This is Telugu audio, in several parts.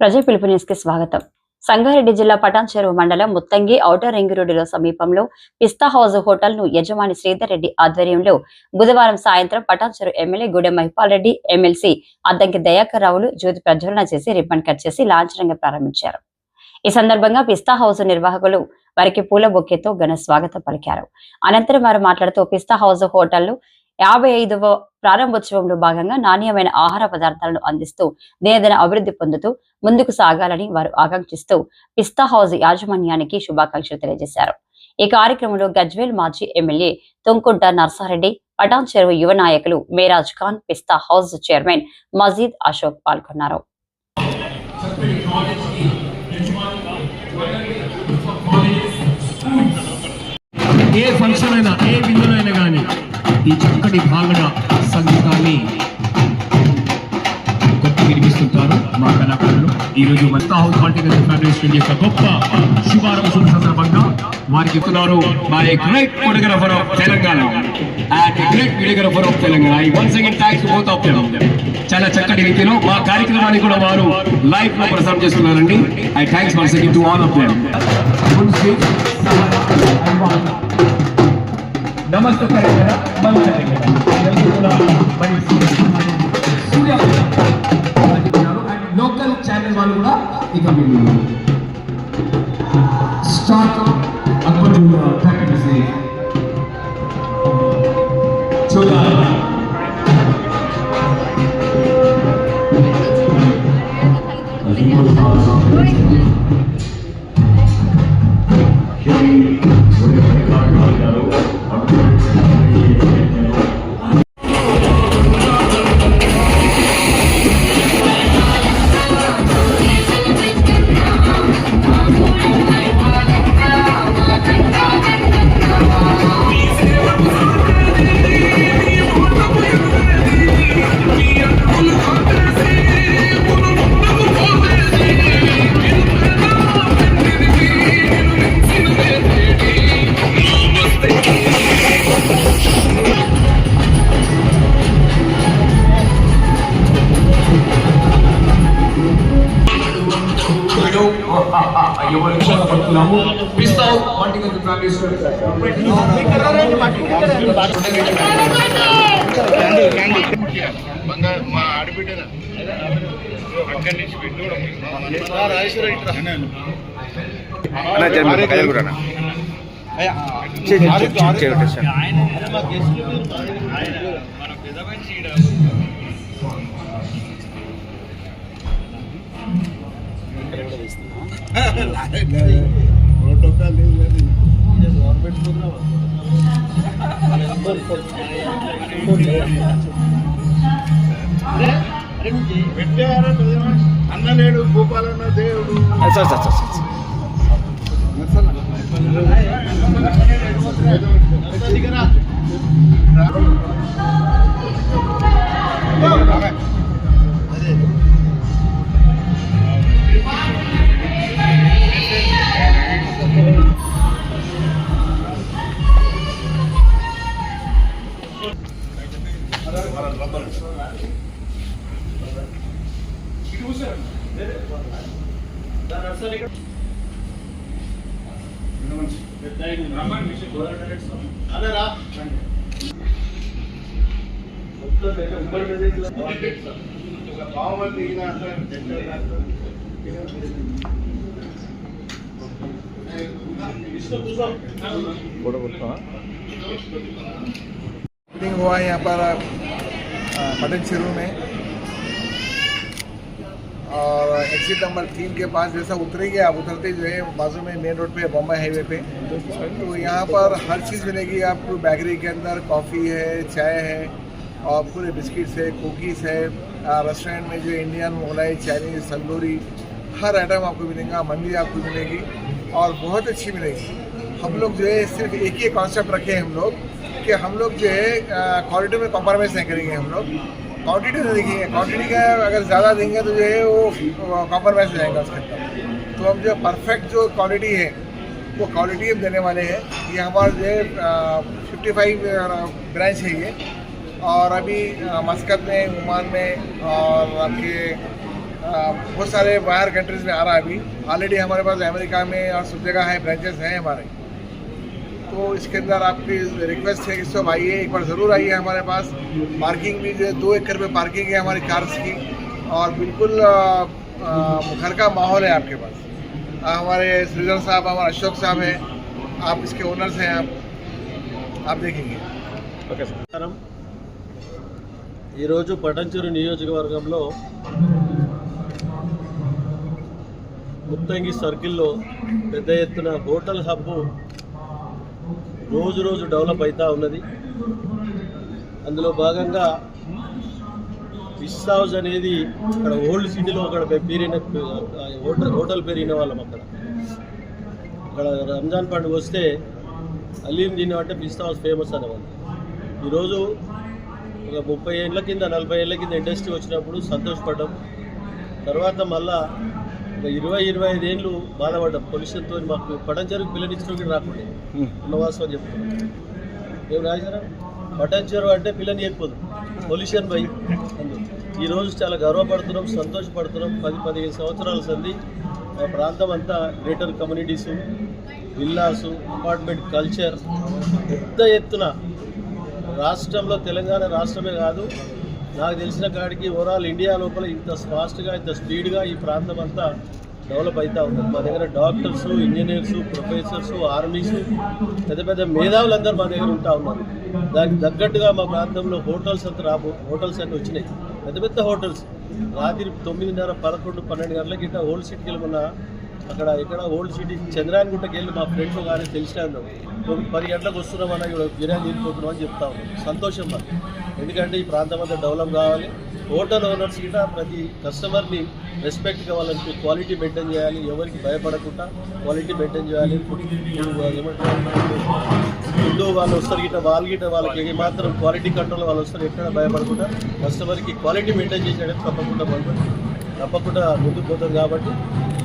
ప్రజా పిలుపు న్యూస్కి స్వాగతం. సంగారెడ్డి జిల్లా పటాన్ చెరువు మండలం ముత్తంగి ఔటర్ రింగ్ రోడ్డులో సమీపంలో పిస్తా హౌస్ హోటల్ను యజమాని శ్రీధర్ రెడ్డి ఆధ్వర్యంలో బుధవారం సాయంత్రం Patancheru MLA Gudem Mahipal Reddy MLC Addanki Dayakar రావులు జ్యోతి ప్రజ్వలన చేసి రిబ్బన్ కట్ చేసి లాంఛనంగా ప్రారంభించారు. ఈ సందర్భంగా పిస్తా హౌస్ నిర్వాహకులు వారికి పూల బొక్కేతో ఘన స్వాగతం పలికారు. అనంతరం వారు మాట్లాడుతూ పిస్తా హౌస్ హోటల్ యాభై ఐదవ ప్రారంభోత్సవంలో భాగంగా నాణ్యమైన ఆహార పదార్థాలను అందిస్తూ దినదిన అభివృద్ధి పొందుతూ ముందుకు సాగాలని వారు ఆకాంక్షిస్తూ పిస్తా హౌస్ యాజమాన్యానికి శుభాకాంక్షలు తెలియజేశారు. ఈ కార్యక్రమంలో గజ్వేల్ మాజీ ఎమ్మెల్యే తుంకుంట నర్సారెడ్డి పటాన్ చెరువు యువ నాయకులు మేరాజ్ ఖాన్ పిస్తా హౌస్ చైర్మన్ మజీద్ అశోక్ పాల్గొన్నారు. ఏ ఫంక్షన్ అయినా ఏ బిందునైనా కానీ ఈ చక్కటి భాగడ సంగీతాన్ని గొప్ప వినిపిస్తుంటారు మా కళాకారులు. ఈ రోజు హౌస్ హార్టికల్చర్ ఫెడరేషన్ యొక్క గొప్ప శుభారంభ శుభ సందర్భంగా వారికి ఇస్తున్నారు my great photographer of Telangana and great videographer of Telangana I once again thanks both of చాలా చక్కటి రీతిలో మా కార్యక్రమాన్ని కూడా వారు లైవ్లో ప్రసారం చేస్తున్నారండి. I thanks once again to all of them Namaste Telangana మన తెలంగాణ అందరికీ కూడా మరి సూర్య అండ్ లోకల్ ఛానల్ వాళ్ళు కూడా ఇక మీరు స్టార్ట్ అక్బర్ ఎవరు పడుతున్నాము పిస్తావు వాటికి ఫ్యామిలీస్ మా ఆడబిడ్డన అక్కడి నుంచి అన్నలేడు భూపాలన్న దేవుడు సార్ సార్ సార్ సార్ దిగరా. मीटिंग हुआ है यहाँ पर मटन शुरू में। और एग्जिट नंबर तीन के पास जैसा उतरेंगे आप, उतरते जो है बाजू में मेन रोड पे बॉम्बे हाईवे पे। तो यहाँ पर हर चीज़ मिलेगी आपको बेकरी के अंदर कॉफ़ी है, चाय है और पूरे बिस्किट्स है, कुकीज़ है रेस्टोरेंट में जो इंडियन मोगलाई चाइनीज़ तंदूरी, हर आइटम आपको मिलेगा मंदी आपको मिलेगी और बहुत अच्छी मिलेगी। हम लोग जो है, सिर्फ़ एक ही कॉन्सेप्ट रखे हैं हम लोग कि हम लोग जो है क्वालिटी में कॉम्प्रोमाइज़ नहीं करेंगे हम लोग। क्वांटिटी नहीं देखेंगे क्वांटिटी का अगर ज़्यादा देंगे तो जो है, वो कॉम्प्रोमाइज़ हो जाएगा उसके अंदर। तो हम जो परफेक्ट जो क्वालिटी है, वो क्वालिटी हम देने वाले हैं। ये हमारा जो है फिफ्टी फाइव ब्रांच है ये। और अभी मस्कत में ओमान में और आपके बहुत सारे बाहर कंट्रीज़ में आ रहा है अभी। ऑलरेडी हमारे पास अमेरिका में और सब जगह है ब्रांचेस हैं हमारे। तो इसके अंदर आपकी रिक्वेस्ट है कि सब आइए एक बार ज़रूर आइए हमारे पास। पार्किंग भी जो है दो एकड़ में पार्किंग है हमारी कार्स की। और बिल्कुल घर का माहौल है आपके पास। हमारे श्रीधर साहब हमारे अशोक साहब हैं। आप इसके ओनर्स हैं आप आप देखेंगे। ओके सर ఈరోజు పటంచెరు నియోజకవర్గంలో ముత్తంగి సర్కిల్లో పెద్ద ఎత్తున హోటల్ హబ్ రోజు రోజు డెవలప్ అవుతూ ఉన్నది. అందులో భాగంగా ఫిష్ హౌస్ అనేది అక్కడ ఓల్డ్ సిటీలో అక్కడ పెరిగిన హోటల్ హోటల్ పెరిగిన వాళ్ళం అక్కడ. అక్కడ రంజాన్ పండుగ వస్తే అలీం తినేవంటే ఫిష్ హౌస్ ఫేమస్ అనేవాళ్ళు. ఈరోజు ఒక ముప్పై ఏళ్ళ కింద నలభై ఏళ్ళ కింద ఇండస్ట్రీ వచ్చినప్పుడు సంతోషపడ్డాం. తర్వాత మళ్ళా ఒక ఇరవై ఇరవై ఐదు ఏళ్ళు బాధపడ్డాం. పొల్యూషన్తో మాకు పటంచెరుకు పిల్లనిచ్చిన కూడా రాకుండా. ఉన్నవాసం అని చెప్తున్నాం. ఏం రాజారా? పటంచెరు అంటే పిల్లని చెప్పదు పొల్యూషన్ బై అందు ఈరోజు చాలా గర్వపడుతున్నాం సంతోషపడుతున్నాం. పది పదిహేను సంవత్సరాల సంది మా ప్రాంతం అంతా greater communities villas apartment culture పెద్ద ఎత్తున రాష్ట్రంలో తెలంగాణ రాష్ట్రమే కాదు నాకు తెలిసిన కాడికి ఓవరాల్ ఇండియా లోపల ఇంత ఫాస్ట్గా ఇంత స్పీడ్గా ఈ ప్రాంతం అంతా డెవలప్ అవుతూ ఉంది. మా దగ్గర డాక్టర్స్ ఇంజనీర్స్ ప్రొఫెసర్స్ ఆర్మీస్ పెద్ద పెద్ద మేధావులందరూ మా దగ్గర ఉంటా ఉన్నారు. దానికి తగ్గట్టుగా మా ప్రాంతంలో హోటల్స్ అంతా రాబో హోటల్స్ అన్నీ వచ్చినాయి. పెద్ద పెద్ద హోటల్స్. రాత్రి తొమ్మిదిన్నర పదకొండు పన్నెండు గంటలకి ఇట్లా ఓల్డ్ సిటీకి వెళ్ళమన్నా అక్కడ ఎక్కడ ఓల్డ్ సిటీ చంద్రాయనగుట్టకి వెళ్ళి మా ఫ్రెండ్స్ కానీ తెలిసినాను పది గంటలకు వస్తున్నామని ఇక్కడ బిర్యానీ తీసుకుంటున్నాం అని చెప్తా. ఉన్నాం సంతోషం మాకు ఎందుకంటే ఈ ప్రాంతం అంతా డెవలప్ కావాలి. హోటల్ ఓనర్స్ కూడా ప్రతి కస్టమర్ని రెస్పెక్ట్ కావాలంటే క్వాలిటీ మెయింటైన్ చేయాలి. ఎవరికి భయపడకుండా క్వాలిటీ మెయింటైన్ చేయాలి. ఫుడ్ ఫుడ్ వాళ్ళు వస్తారు గిట్ట వాళ్ళు గిట్ట వాళ్ళకి ఏ మాత్రం క్వాలిటీ కంట్రోల్ వాళ్ళు వస్తారు ఎక్కడ భయపడకుండా కస్టమర్కి క్వాలిటీ మెయింటైన్ చేసేయడం తప్పకుండా మనం తప్పకుండా ముందుకు పోతాం కాబట్టి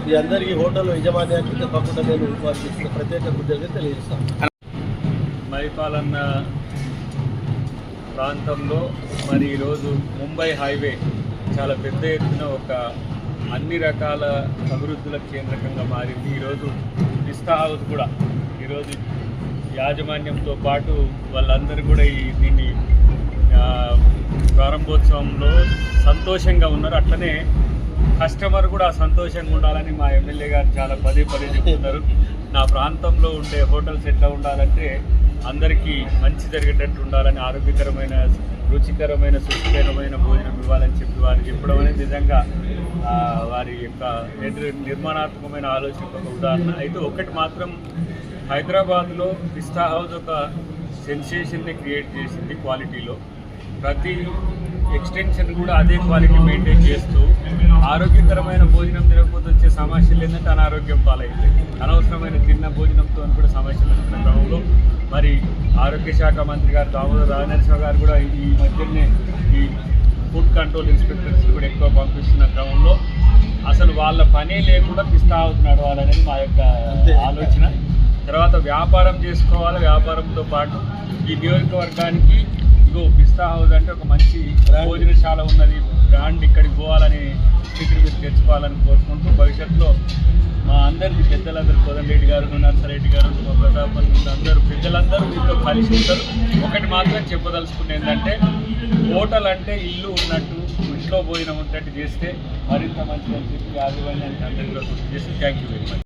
మీ అందరికీ హోటల్ యజమాన్యానికి తప్పకుండా నేను వారికి ప్రత్యేక కృతజ్ఞత తెలియజేస్తాను. మైపాలన్న ప్రాంతంలో మరి ఈరోజు ముంబై హైవే చాలా పెద్ద ఎత్తున ఒక అన్ని రకాల అభివృద్ధుల కేంద్రకంగా మారింది. ఈరోజు పిస్తా హౌస్ కూడా ఈరోజు యాజమాన్యంతో పాటు వాళ్ళందరూ కూడా ఈ దీన్ని ప్రారంభోత్సవంలో సంతోషంగా ఉన్నారు. అట్లనే కస్టమర్ కూడా సంతోషంగా ఉండాలని మా ఎమ్మెల్యే గారు చాలా పదే పదే చెప్తున్నారు. నా ప్రాంతంలో ఉండే హోటల్స్ ఎట్లా ఉండాలంటే అందరికీ మంచి జరిగేటట్టు ఉండాలని ఆరోగ్యకరమైన రుచికరమైన సుఖకరమైన భోజనం ఇవ్వాలని చెప్పి వారు చెప్పడం అనేది నిజంగా వారి యొక్క నిర్మాణాత్మకమైన ఆలోచన ఒక ఉదాహరణ. అయితే ఒకటి మాత్రం హైదరాబాద్లో పిస్తా హౌస్ ఒక సెన్సేషన్ని క్రియేట్ చేసింది క్వాలిటీలో. ప్రతి ఎక్స్టెన్షన్ కూడా అదే క్వాలిటీ మెయింటైన్ చేస్తూ ఆరోగ్యకరమైన భోజనం తినకపోతే వచ్చే సమస్యలు ఏంటంటే అనారోగ్యం పాలైంది. అనవసరమైన తిన్న భోజనంతో కూడా సమస్యలు వస్తున్న క్రమంలో మరి ఆరోగ్య శాఖ మంత్రి గారు దామోదర్ రాజనరసింహ గారు కూడా ఈ మధ్యనే ఈ ఫుడ్ కంట్రోల్ ఇన్స్పెక్టర్స్ కూడా ఎక్కువ పంపిస్తున్న క్రమంలో అసలు వాళ్ళ పనే లేకుండా పిస్తా అవుతు నడవాలనేది మా యొక్క. ఆలోచన. తర్వాత వ్యాపారం చేసుకోవాలి. వ్యాపారంతో పాటు ఈ నియోజకవర్గానికి ఇగో పిస్తా హౌస్ అంటే ఒక మంచి. భోజనశాల ఉన్నది. బ్రాండ్ ఇక్కడికి పోవాలని స్థితిని మీరు తెచ్చుకోవాలని కోరుకుంటూ భవిష్యత్తులో మా అందరికీ పెద్దలందరూ కోదండరెడ్డి గారు నర్సరెడ్డి గారు మా ప్రతాప్ అందరూ పెద్దలందరూ మీతో కలిసి ఉంటారు. ఒకటి మాత్రం చెప్పదలుచుకున్న ఏంటంటే హోటల్ అంటే ఇల్లు ఉన్నట్టు ఇంట్లో భోజనం ఉన్నట్టు చేస్తే మరింత మంచిదని చెప్పి యాజమాన్యానికి అందరికీ థ్యాంక్ యూ వెరీ మచ్